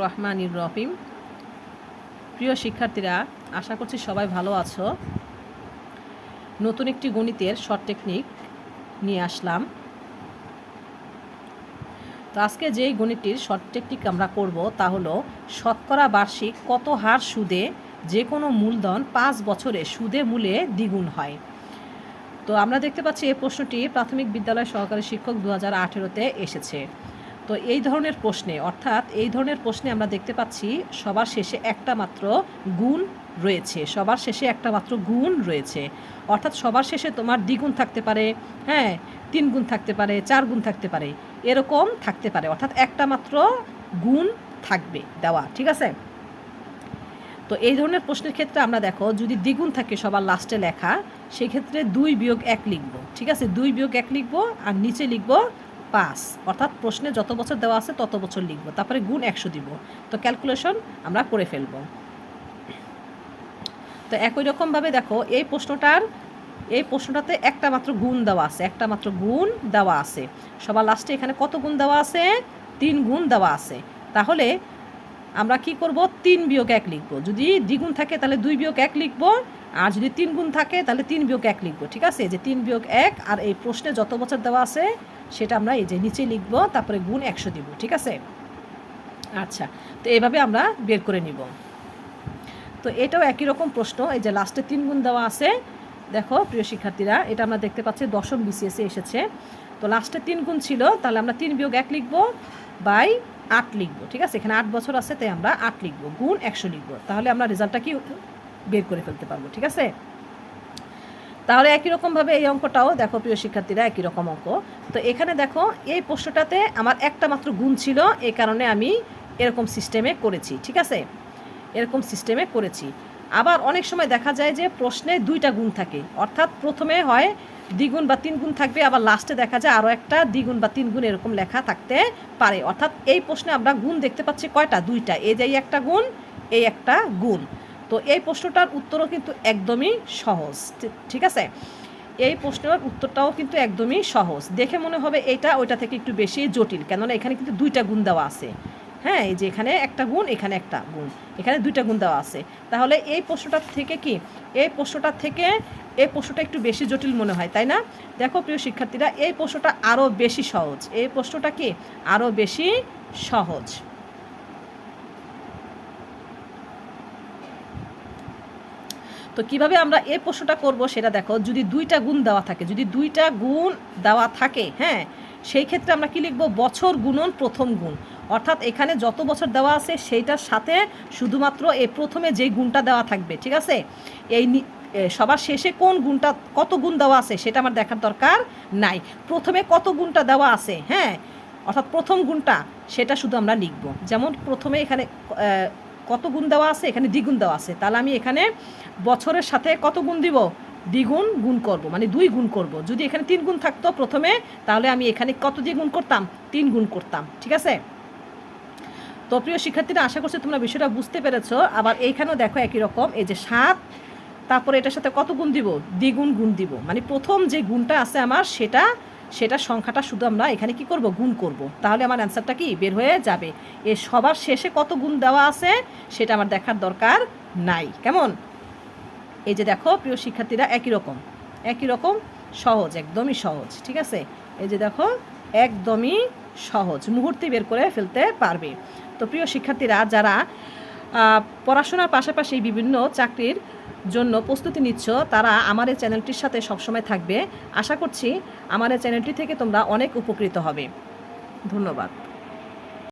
রহমান রহিম প্রিয় শিক্ষার্থীরা, আশা করছি সবাই ভালো আছো। নতুন একটি গণিতের শর্ট টেকনিক নিয়ে আসলাম। তো আজকে যেই গণিতটির শর্ট টেকনিক আমরা করব তা হলো শতকরা বার্ষিক কত হার সুদে যে কোনো মূলধন পাঁচ বছরে সুদে মূলে দ্বিগুণ হয়। তো আমরা দেখতে পাচ্ছি এই প্রশ্নটি প্রাথমিক বিদ্যালয় সহকারী শিক্ষক দু হাজার আঠেরোতে এসেছে। তো এই ধরনের প্রশ্নে, অর্থাৎ এই ধরনের প্রশ্নে আমরা দেখতে পাচ্ছি, সবার শেষে একটা মাত্র গুণ রয়েছে, সবার শেষে একটা মাত্র গুণ রয়েছে। অর্থাৎ সবার শেষে তোমার দ্বিগুণ থাকতে পারে হ্যাঁ তিন গুণ থাকতে পারে, চার গুণ থাকতে পারে, এরকম থাকতে পারে, অর্থাৎ একটা মাত্র গুণ থাকবে দেওয়া, ঠিক আছে? তো এই ধরনের প্রশ্নের ক্ষেত্রে আমরা দেখো, যদি দ্বিগুণ থাকে সবার লাস্টে লেখা সেই ক্ষেত্রে দুই বিয়োগ এক লিখব, ঠিক আছে? দুই বিয়োগ এক লিখব আর নিচে লিখব পাঁচ অর্থাৎ প্রশ্নে যত বছর দেওয়া আছে তত বছর লিখব। তারপরে গুণ একশো দিব। তো ক্যালকুলেশন আমরা করে ফেলব। তো একই রকমভাবে দেখো, এই প্রশ্নটার, এই প্রশ্নটাতে একটা মাত্র গুণ দেওয়া আছে, একটা মাত্র গুণ দেওয়া আছে। সবার লাস্টে এখানে কত গুণ দেওয়া আছে? তিন গুণ দেওয়া আছে। তাহলে আমরা কি করব? তিন বিয়োগ এক লিখব। যদি দ্বিগুণ থাকে, তাহলে দুই বিয়োগ এক লিখব। আর যদি তিন গুণ থাকে, তাহলে তিন বিয়োগ এক লিখব, ঠিক আছে? যে তিন বিয়োগ এক আর এই প্রশ্নে যত বছর দেওয়া আছে, সেটা আমরা এই যে নিচে লিখব, তারপরে গুণ একশো দিব, ঠিক আছে? আচ্ছা তো এভাবে আমরা বের করে নিব। তো এটাও একই রকম প্রশ্ন, এই যে লাস্টে তিন গুণ দেওয়া আছে। দেখো, প্রিয় শিক্ষার্থীরা, এটা আমরা দেখতে পাচ্ছি, দশম বিসিএসে এসেছে। তো লাস্টে তিন গুণ ছিল, তাহলে আমরা তিন বিয়োগ এক লিখব বাই আট লিখব, ঠিক আছে? এখানে আট বছর আছে, তাই আমরা আট লিখব, গুণ একশো লিখব। তাহলে আমরা রেজাল্টটা কি বের করে ফেলতে পারব, ঠিক আছে? তাহলে একই রকমভাবে এই অঙ্কটাও দেখো, প্রিয় শিক্ষার্থীরা, একই রকম অঙ্ক। তো এখানে দেখো, এই প্রশ্নটাতে আমার একটা মাত্র গুণ ছিল এই কারণে আমি এরকম সিস্টেমে করেছি, ঠিক আছে? এরকম সিস্টেমে করেছি। আবার অনেক সময় দেখা যায় যে প্রশ্নে দুইটা গুণ থাকে, অর্থাৎ প্রথমে হয় দ্বিগুণ বা তিন গুণ থাকবে, আবার লাস্টে দেখা যায় আরও একটা দ্বিগুণ বা তিন গুণ এরকম লেখা থাকতে পারে। অর্থাৎ এই প্রশ্নে আমরা গুণ দেখতে পাচ্ছি কয়টা? দুইটা। এই যে একটা গুণ, এই একটা গুণ। তো এই প্রশ্নটার উত্তরও কিন্তু একদমই সহজ ঠিক আছে? এই প্রশ্নের উত্তরটাও কিন্তু একদমই সহজ। দেখে মনে হবে এইটা ওইটা থেকে একটু বেশি জটিল, কেননা এখানে কিন্তু দুইটা গুণ দেওয়া আছে। হ্যাঁ এই যে এখানে একটা গুণ, এখানে একটা গুণ, এখানে দুইটা গুণ দেওয়া আছে। তাহলে এই প্রশ্নটার থেকে কি? এই প্রশ্নটার থেকে এই প্রশ্নটা একটু বেশি জটিল মনে হয়, তাই না? দেখো প্রিয় শিক্ষার্থীরা, এই প্রশ্নটা আরও বেশি সহজ। এই প্রশ্নটা কি? আরও বেশি সহজ। তো কীভাবে আমরা এই প্রশ্নটা করব সেটা দেখো, যদি দুইটা গুণ দেওয়া থাকে, যদি দুইটা গুণ দেওয়া থাকে হ্যাঁ সেই ক্ষেত্রে আমরা কি লিখব? বছর গুণন প্রথম গুণ। অর্থাৎ এখানে যত বছর দেওয়া আছে, সেইটার সাথে শুধুমাত্র এই প্রথমে যেই গুণটা দেওয়া থাকবে, ঠিক আছে? এই সবার শেষে কোন গুণটা, কত গুণ দেওয়া আছে সেটা আমার দেখার দরকার নাই। প্রথমে কত গুণটা দেওয়া আছে হ্যাঁ? অর্থাৎ প্রথম গুণটা, সেটা শুধু আমরা লিখব। যেমন প্রথমে এখানে কত গুণ দেওয়া আছে, এখানে দ্বিগুণ দেওয়া আছে। তাহলে আমি এখানে বছরের সাথে কত গুণ দিব? দ্বিগুণ গুণ করব মানে দুই গুণ করব। যদি এখানে তিন গুণ থাকতো প্রথমে, তাহলে আমি এখানে কত দিয়ে গুণ করতাম? তিন গুণ করতাম, ঠিক আছে? তো প্রিয় শিক্ষার্থীরা, আশা করছি তোমরা বিষয়টা বুঝতে পেরেছ। আবার এইখানেও দেখো একই রকম, এই যে সাত তারপরে এটার সাথে কত গুণ দিব? দ্বিগুণ গুণ দিব। মানে প্রথম যে গুণটা আছে আমার, সেটা সেটা সংখ্যাটা শুধু আমরা এখানে কি করব? গুণ করব। তাহলে আমার অ্যান্সারটা কি? বের হয়ে যাবে। এ সবার শেষে কত গুণ দেওয়া আছে, সেটা আমার দেখার দরকার নাই। কেমন? এই যে দেখো, প্রিয় শিক্ষার্থীরা, একই রকম। একই রকম, সহজ, একদমই সহজ, ঠিক আছে? এই যে দেখো, একদমই সহজ। মুহূর্তে বের করে ফেলতে পারবে। তো প্রিয় শিক্ষার্থীরা, যারা পড়াশোনার পাশাপাশি বিভিন্ন চাকরির জন্য প্রস্তুতি নিচ্ছ, তারা আমার এই চ্যানেলটির সাথে সবসময় থাকবে। আশা করছি আমার এই চ্যানেলটি থেকে তোমরা অনেক উপকৃত হবে। ধন্যবাদ।